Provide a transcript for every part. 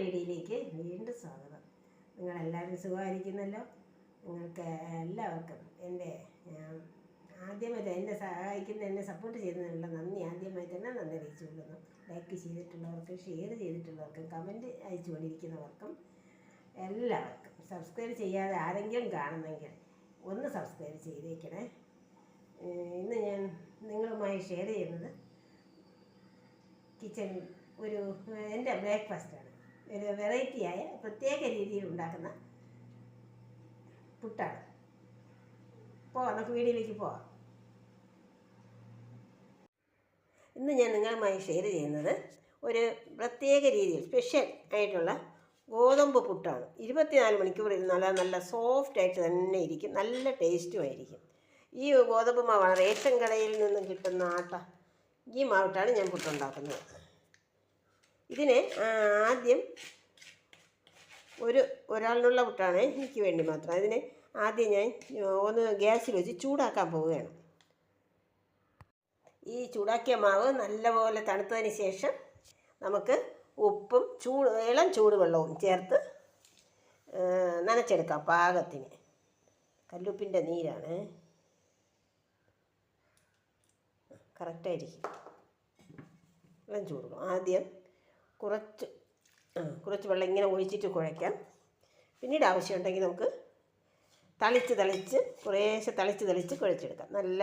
വീഡിയോയിലേക്ക് വീണ്ടും സ്വാഗതം. നിങ്ങളെല്ലാവരും സുഖമായിരിക്കുന്നല്ലോ? നിങ്ങൾക്ക് എല്ലാവർക്കും എന്റെ ആദ്യമായിട്ട് എന്നെ സഹായിക്കുന്ന എന്നെ സപ്പോർട്ട് ചെയ്യുന്നതിനുള്ള നന്ദി. ആദ്യമായിട്ട് തന്നെ നന്ദി അറിയിച്ചു കൊള്ളുന്നു ലൈക്ക് ചെയ്തിട്ടുള്ളവർക്കും ഷെയർ ചെയ്തിട്ടുള്ളവർക്കും കമന്റ് അയച്ചുകൊണ്ടിരിക്കുന്നവർക്കും എല്ലാവർക്കും. സബ്സ്ക്രൈബ് ചെയ്യാതെ ആരെങ്കിലും കാണുന്നെങ്കിൽ ഒന്ന് സബ്സ്ക്രൈബ് ചെയ്തേക്കണേ. ഇന്ന് ഞാൻ നിങ്ങളുമായി ഷെയർ ചെയ്യുന്നത് കിച്ചൺ ഒരു എന്റെ ബ്രേക്ക്ഫാസ്റ്റാണ് ഒരു വെറൈറ്റിയായ പ്രത്യേക രീതിയിൽ ഉണ്ടാക്കുന്ന പുട്ടാണ്. പോവാം നമുക്ക് വീഡിയോയിലേക്ക് പോവാം. ഇന്ന് ഞാൻ നിങ്ങളുമായി ഷെയർ ചെയ്യുന്നത് ഒരു പ്രത്യേക രീതിയിൽ സ്പെഷ്യൽ ആയിട്ടുള്ള ഗോതമ്പ് പുട്ടാണ്. ഇരുപത്തിനാല് മണിക്കൂർ ഇരുന്നാൽ നല്ല നല്ല സോഫ്റ്റ് ആയിട്ട് തന്നെ ഇരിക്കും. നല്ല ടേസ്റ്റുമായിരിക്കും ഈ ഗോതമ്പ് മാവാണ് റേഷൻ കടയിൽ നിന്നും കിട്ടുന്ന ആട്ട. ഈ മാവിട്ടാണ് ഞാൻ പുട്ടുണ്ടാക്കുന്നത്. ഇതിന് ആദ്യം ഒരു ഒരാളിനുള്ള പുട്ടാണ് എനിക്ക് വേണ്ടി മാത്രം. അതിന് ആദ്യം ഞാൻ ഒന്ന് ഗ്യാസിൽ വെച്ച് ചൂടാക്കാൻ പോവുകയാണ്. ഈ ചൂടാക്കിയ മാവ് നല്ലപോലെ തണുത്തതിന് ശേഷം നമുക്ക് ഉപ്പും ചൂട് ഇളം ചൂടുവെള്ളവും ചേർത്ത് നനച്ചെടുക്കാം പാകത്തിന്. കല്ലുപ്പിന്റെ നീരാണ്. കറക്റ്റായിരിക്കും ഇളം ചൂടുവെള്ളം. ആദ്യം കുറച്ച് കുറച്ച് വെള്ളം ഇങ്ങനെ ഒഴിച്ചിട്ട് കുഴയ്ക്കാം. പിന്നീട് ആവശ്യമുണ്ടെങ്കിൽ നമുക്ക് തളിച്ച് തളിച്ച് കുറേശ്ശെ തളിച്ച് തളിച്ച് കുഴച്ചെടുക്കാം. നല്ല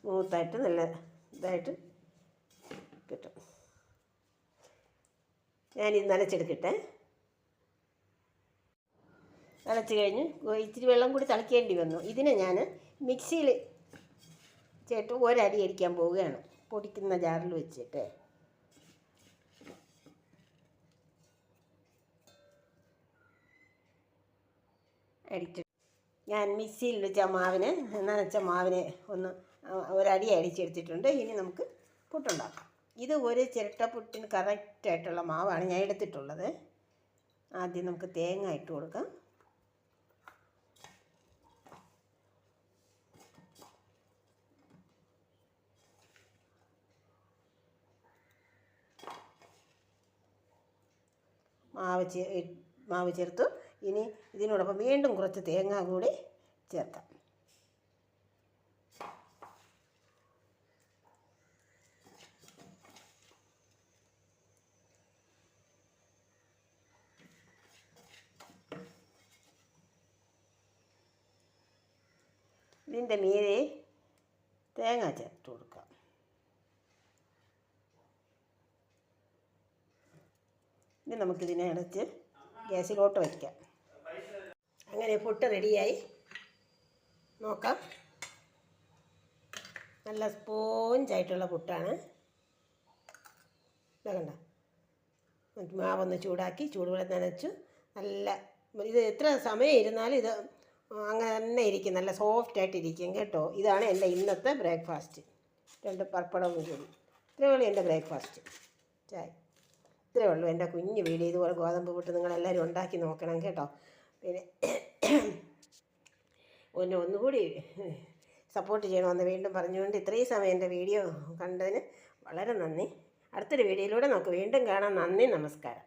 സ്മൂത്തായിട്ട് നല്ല ഇതായിട്ട് കിട്ടും. ഞാനിത് നനച്ചെടുക്കട്ടെ. നനച്ച് കഴിഞ്ഞ് ഇച്ചിരി വെള്ളം കൂടി തളിക്കേണ്ടി വന്നു. ഇതിനെ ഞാൻ മിക്സിയിൽ ചേട്ട് ഒരടി അടിക്കാൻ പോവുകയാണ്. പൊടിക്കുന്ന ജാറിൽ വെച്ചിട്ട്. അടിച്ച്. ഞാൻ മിക്സിയിൽ വെച്ച മാവിന് നനച്ച മാവിനെ ഒന്ന് ഒരടി അടിച്ചെടുത്തിട്ടുണ്ട്. ഇനി നമുക്ക് പുട്ടുണ്ടാക്കാം. ഇത് ഒരു ചിരട്ട പുട്ടിന് കറക്റ്റായിട്ടുള്ള മാവാണ് ഞാൻ എടുത്തിട്ടുള്ളത്. ആദ്യം നമുക്ക് തേങ്ങ ഇട്ട് കൊടുക്കാം. മാവ് ചേ മാവ് ചേർത്തു. ഇനി ഇതിനോടൊപ്പം വീണ്ടും കുറച്ച് തേങ്ങ കൂടി ചേർക്കാം. ഇതിന്റെ മീതെ തേങ്ങ ചേർത്ത് കൊടുക്കാം. ഇനി നമുക്കിതിനെ അടച്ച് ഗ്യാസിലോട്ട് വയ്ക്കാം. അങ്ങനെ പുട്ട് റെഡിയായി. നോക്കാം. നല്ല സ്പോഞ്ചായിട്ടുള്ള പുട്ടാണ്. ഇതാ കണ്ട? എന്നിട്ട് മാവൊന്ന് ചൂടാക്കി ചൂടുവെള്ളം നനച്ചു. നല്ല ഇത് എത്ര സമയം ഇരുന്നാലും ഇത് അങ്ങനെ തന്നെ ഇരിക്കും. നല്ല സോഫ്റ്റ് ആയിട്ട് ഇരിക്കും കേട്ടോ. ഇതാണ് എന്റെ ഇന്നത്തെ ബ്രേക്ക്ഫാസ്റ്റ്. രണ്ട് പപ്പടവും കൂടി ഇത്രയേ ഉള്ളൂ എന്റെ ബ്രേക്ക്ഫാസ്റ്റ്. ചായ. ഇത്രയേ ഉള്ളൂ എന്റെ കുഞ്ഞ് വീട് ഇതുപോലെ ഗോതമ്പ് പുട്ട് നിങ്ങളെല്ലാവരും ഉണ്ടാക്കി നോക്കണം കേട്ടോ. പിന്നെ ഒന്ന് ഒന്നുകൂടി സപ്പോർട്ട് ചെയ്യണമെന്ന് വീണ്ടും പറഞ്ഞുകൊണ്ട് ഇത്രയും സമയം എന്റെ വീഡിയോ കണ്ടതിന് വളരെ നന്ദി. അടുത്തൊരു വീഡിയോയിലൂടെ നമുക്ക് വീണ്ടും കാണാം. നന്ദി നമസ്കാരം.